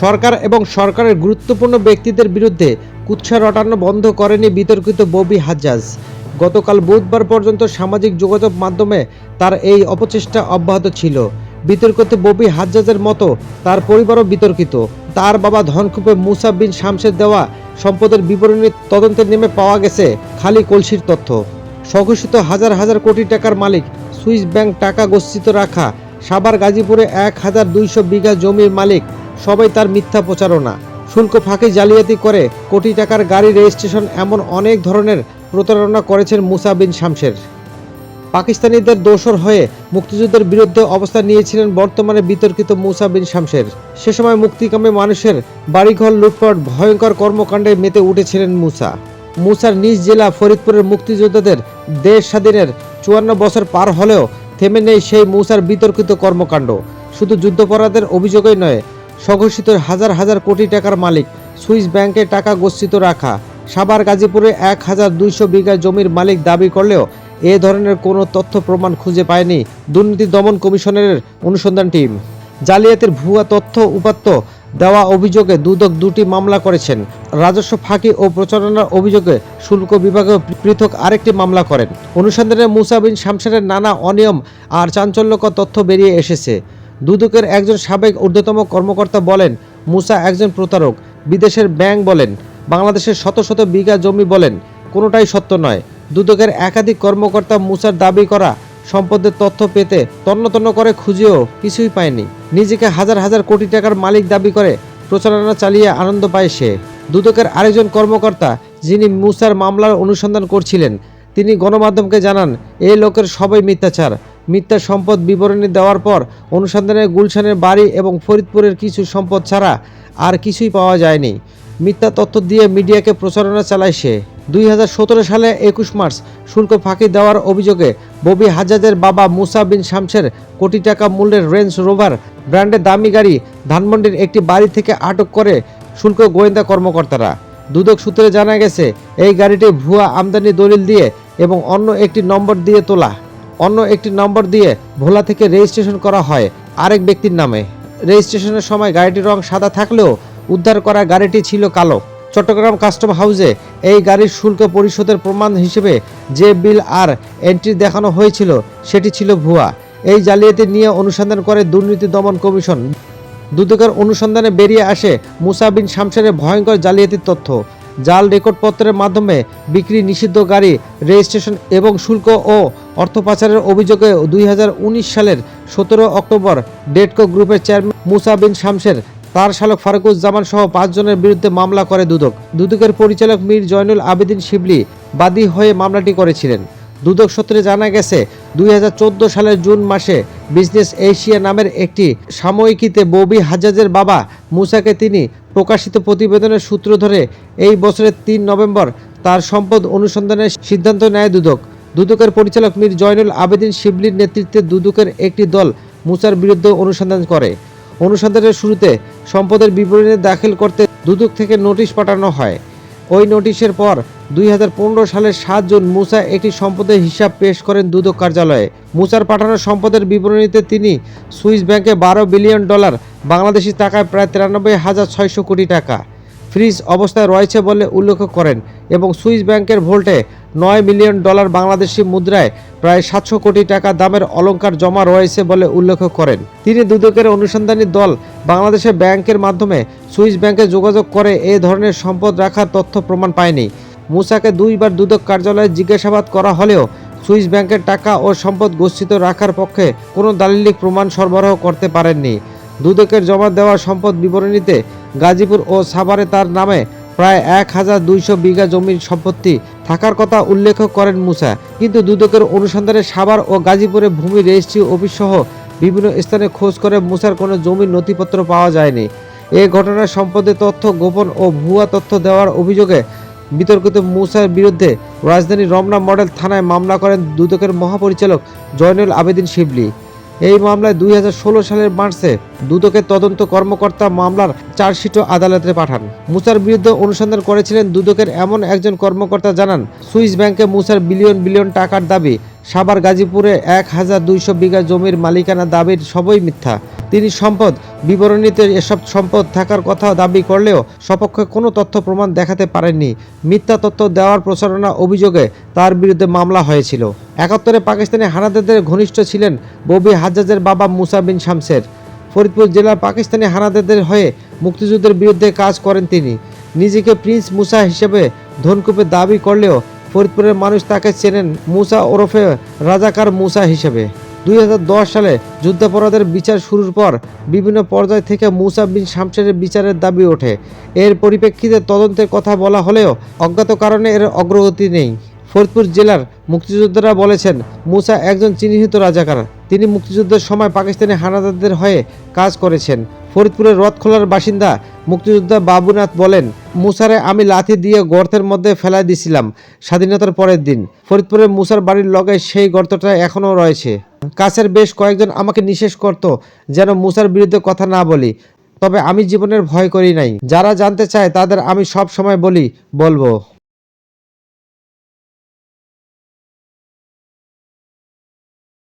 সরকার এবং সরকারের গুরুত্বপূর্ণ ব্যক্তিদের বিরুদ্ধে কুৎসা রটানো বন্ধ করেনি বিতর্কিত ববি হাজ্জাজ। গতকাল বুধবার পর্যন্ত সামাজিক যোগাযোগ মাধ্যমে তার এই অপচেষ্টা অব্যাহত ছিল। বিতর্কিত ববি হাজ্জাজের মতো তার পরিবারও বিতর্কিত। তার বাবা ধনকুপে মুসা বিন শামসের দেওয়া সম্পদের বিবরণী তদন্তে নেমে পাওয়া গেছে খালি কলসির তথ্য। স্বঘোষিত হাজার হাজার কোটি টাকার মালিক সুইস ব্যাংক টাকা গচ্ছিত রাখা সাবার গাজীপুরে এক হাজার দুইশো বিঘা জমির মালিক সবাই তার মিথ্যা প্রচারণা। শুল্ক ফাঁকি জালিয়াতি করে কোটি টাকার গাড়ি রেজিস্ট্রেশন এমন অনেক ধরনের প্রতারণা করেছেন মুসা বিন শামসের। পাকিস্তানিদের দোসর হয়ে মুক্তিযুদ্ধের বিরুদ্ধে অবস্থান নিয়েছিলেন বর্তমানে বিতর্কিত মুসা বিন শামসের। সে সময় মুক্তিকামী মানুষের বাড়িঘর লুটপাট, ভয়ঙ্কর কর্মকাণ্ডে মেতে উঠেছিলেন মুসা। মুসার নিজ জেলা ফরিদপুরের মুক্তিযোদ্ধাদের দেশ স্বাধীনের চুয়ান্ন বছর পার হলেও থেমে নেই সেই মুসার বিতর্কিত কর্মকাণ্ড। শুধু যুদ্ধাপরাধের অভিযোগই নয় স্বঘোষিত হাজার হাজার কোটি টাকার মালিক সুইস ব্যাংকে টাকা গচ্ছিত রাখা। সাভার গাজীপুরে এক হাজার দুইশো বিঘা জমির মালিক দাবি করলেও এ ধরনের কোনো তথ্য প্রমাণ খুঁজে পায়নি দুর্নীতি দমন কমিশনের অনুসন্ধান টিম। জালিয়াতির ভুয়া তথ্য উপাত্ত দেওয়া অভিযোগে দুদক দুটি মামলা করেছেন। রাজস্ব ফাঁকি ও প্রচারণার অভিযোগে শুল্ক বিভাগে পৃথক আরেকটি মামলা করেন। অনুসন্ধানে মুসা বিন শামসারের নানা অনিয়ম আর চাঞ্চল্যকর তথ্য বেরিয়ে এসেছে। দুদকের একজন সাবেক ঊর্ধ্বতম কর্মকর্তা বলেন, মুসা একজন প্রতারক, বিদেশের ব্যাংক বলেন, বাংলাদেশের শত শত বিঘা জমি বলেন, কোনোটাই সত্য নয়। দুদকের একাধিক কর্মকর্তা মুসার দাবি করা সম্পদের তথ্য পেতে তন্ন তন্ন করে খুঁজেও কিছুই পায়নি। নিজেকে হাজার হাজার কোটি টাকার মালিক দাবি করে প্রচারণা চালিয়ে আনন্দ পায় সে। দুদকের আরেকজন কর্মকর্তা, যিনি মুসার মামলার অনুসন্ধান করছিলেন, তিনি গণমাধ্যমকে জানান এই লোকের সবাই মিথ্যাচার। মিথ্যা সম্পদ বিবরণী দেওয়ার পর অনুসন্ধানে গুলশানের বাড়ি এবং ফরিদপুরের কিছু সম্পদ ছাড়া আর কিছুই পাওয়া যায়নি। মিথ্যা তথ্য দিয়ে মিডিয়াকে প্রচারণা চালায় সে। দুই হাজার সতেরো সালে একুশ মার্চ শুল্ক ফাঁকি দেওয়ার অভিযোগে ববি হাজাজের বাবা মুসা বিন শামসের কোটি টাকা মূল্যের রেঞ্জ রোভার ব্র্যান্ডের দামি গাড়ি ধানমন্ডির একটি বাড়ি থেকে আটক করে শুল্ক গোয়েন্দা কর্মকর্তারা। দুদক সূত্রে জানা গেছে, এই গাড়িটি ভুয়া আমদানি দলিল দিয়ে এবং অন্য একটি নম্বর দিয়ে তোলা। অন্য একটি নম্বর দিয়ে ভোলা থেকে রেজিস্ট্রেশন করা হয় আরেক ব্যক্তির নামে। রেজিস্ট্রেশনের সময় গাড়িটির রং সাদা থাকলেও উদ্ধার করা গাড়িটি ছিল কালো। চট্টগ্রাম কাস্টম হাউসে এই গাড়ির শুল্ক পরিশোধের প্রমাণ হিসেবে যে বিল আর এন্ট্রি দেখানো হয়েছিল, সেটি ছিল ভুয়া। এই জালিয়াতি নিয়ে অনুসন্ধান করে দুর্নীতি দমন কমিশন। দুদকের অনুসন্ধানে বেরিয়ে আসে মুসা বিন শামসারের ভয়ঙ্কর জালিয়াতির তথ্য। জাল রেকর্ডপত্রের মাধ্যমে বিক্রি নিষিদ্ধ গাড়ি, রেজিস্ট্রেশন এবং শুল্ক ও অর্থ পাচারের অভিযোগে দুই হাজার উনিশ সালের সতেরো অক্টোবর ডেটকো গ্রুপের চেয়ারম্যান মুসা বিন শামসের তার শালক ফারুকুজ্জামান সহ পাঁচজনের বিরুদ্ধে মামলা করে দুদক। দুদকের পরিচালক মীর জয়নুল আবেদিন শিবলি বাদী হয়ে মামলাটি করেছিলেন। দুদক সূত্রে জানা গেছে দুই হাজার চোদ্দ সালের জুন মাসে বিজনেস এশিয়া নামের একটি সাময়িকীতে ববি হাজাজের বাবা মুসাকে তিনি প্রকাশিত প্রতিবেদনের সূত্র ধরে এই বছরের তিন নভেম্বর তার সম্পদ অনুসন্ধানের সিদ্ধান্ত নেয় দুদক। দুদকের পরিচালক মীর জয়নুল আবেদিন শিবলির নেতৃত্বে দুদকের একটি দল মুসার বিরুদ্ধে অনুসন্ধান করে। অনুসন্ধানের শুরুতে সম্পদের বিবরণী দাখিল করতে দুদক থেকে নোটিশ পাঠানো হয়। ওই নোটিশের পর দুই হাজার পনেরো সালের সাত জুন মুসা একটি সম্পদের হিসাব পেশ করেন দুদক কার্যালয়ে। মুসার পাঠানো সম্পদের বিবরণীতে তিনি সুইস ব্যাংকে বারো বিলিয়ন ডলার, বাংলাদেশি টাকায় প্রায় তিরানব্বই হাজার ছয়শো কোটি টাকা। ফ্রিজ অবস্থায় রয়েছে বলে উল্লেখ করেন এবং সুইস ব্যাংকের ভোল্টে নয় মিলিয়ন ডলার বাংলাদেশি মুদ্রায় প্রায় সাতশো কোটি টাকা দামের অলংকার জমা রয়েছে বলে উল্লেখ করেন। তিনি দুদকের অনুসন্ধানী দল বাংলাদেশের ব্যাংকের মাধ্যমে সুইস ব্যাংকে যোগাযোগ করে এ ধরনের সম্পদ রাখার তথ্য প্রমাণ পায়নি। মুসাকে দুইবার দুদক কার্যালয়ে জিজ্ঞাসাবাদ করা হলেও সুইস ব্যাংকের টাকা ও সম্পদ গচ্ছিত রাখার পক্ষে কোনো দালিলিক প্রমাণ সরবরাহ করতে পারেননি। দুদকের জমা দেওয়া সম্পদ বিবরণীতে গাজীপুর ও সাভারে তার নামে প্রায় এক হাজার দুইশো বিঘা জমির সম্পত্তি থাকার কথা উল্লেখ করেন মুসা। কিন্তু দুদকের অনুসন্ধানে সাভার ও গাজীপুরে ভূমি রেজিস্ট্রি অফিস সহ বিভিন্ন স্থানে খোঁজ করে মুসার কোনো জমির নথিপত্র পাওয়া যায়নি। এ ঘটনার সম্পদের তথ্য গোপন ও ভুয়া তথ্য দেওয়ার অভিযোগে বিতর্কিত মুসার বিরুদ্ধে রাজধানীর রমনা মডেল থানায় মামলা করেন দুদকের মহাপরিচালক জয়নুল আবেদিন শিবলি। এই মামলায় দুই হাজার ষোলো সালের মার্চে দুদকের তদন্ত কর্মকর্তা মামলার চার্জশিটও আদালতে পাঠান। মুসার বিরুদ্ধে অনুসন্ধান করেছিলেন দুদকের এমন একজন কর্মকর্তা জানান, সুইস ব্যাংকে মুসার বিলিয়ন বিলিয়ন টাকার দাবি সাবার গাজীপুরে এক হাজার দুইশো বিঘা জমির মালিকানা দাবির সবই মিথ্যা। তিনি সম্পদ বিবরণীতে এসব সম্পদ থাকার কথা দাবি করলেও সপক্ষে কোনো তথ্য প্রমাণ দেখাতে পারেননি। মিথ্যা তথ্য দেওয়ার প্রচারণা অভিযোগে তার বিরুদ্ধে মামলা হয়েছিল। একাত্তরে পাকিস্তানি হানাদারদের ঘনিষ্ঠ ছিলেন ববি হাজ্জাজের বাবা মুসা বিন শামসের। ফরিদপুর জেলার পাকিস্তানি হানাদারদের হয়ে মুক্তিযুদ্ধের বিরুদ্ধে কাজ করেন তিনি। নিজেকে প্রিন্স মুসা হিসেবে ধনকুপে দাবি করলেও ফরিদপুরের মানুষ তাকে চেনেন মুসা ওরফে রাজাকার মুসা হিসেবে। দুই হাজার দশ সালে যুদ্ধাপরাধের বিচার শুরুর পর বিভিন্ন পর্যায় থেকে মুসা বিন শামসেরের বিচারের দাবি ওঠে। এর পরিপ্রেক্ষিতে তদন্তের কথা বলা হলেও অজ্ঞাত কারণে এর অগ্রগতি নেই। ফরিদপুর জেলার মুক্তিযোদ্ধারা বলেছেন, মুসা একজন চিহ্নিত রাজাকার। তিনি মুক্তিযুদ্ধের সময় পাকিস্তানি হানাদারদের হয়ে কাজ করেছেন। ফরিদপুরের রথখোলার বাসিন্দা মুক্তিযোদ্ধা বাবুনাথ বলেন, মুসারে আমি লাথি দিয়ে গর্তের মধ্যে ফেলাই দিছিলাম স্বাধীনতার পরের দিন। ফরিদপুরের মুসার বাড়ির লগে সেই গর্তটা এখনও রয়েছে। কাছের বেশ কয়েকজন আমাকে নিষেধ করত যেন মুসার বিরুদ্ধে কথা না বলি। তবে আমি জীবনের ভয় করি নাই। যারা জানতে চায় তাদের আমি সব সময় বলি, বলব।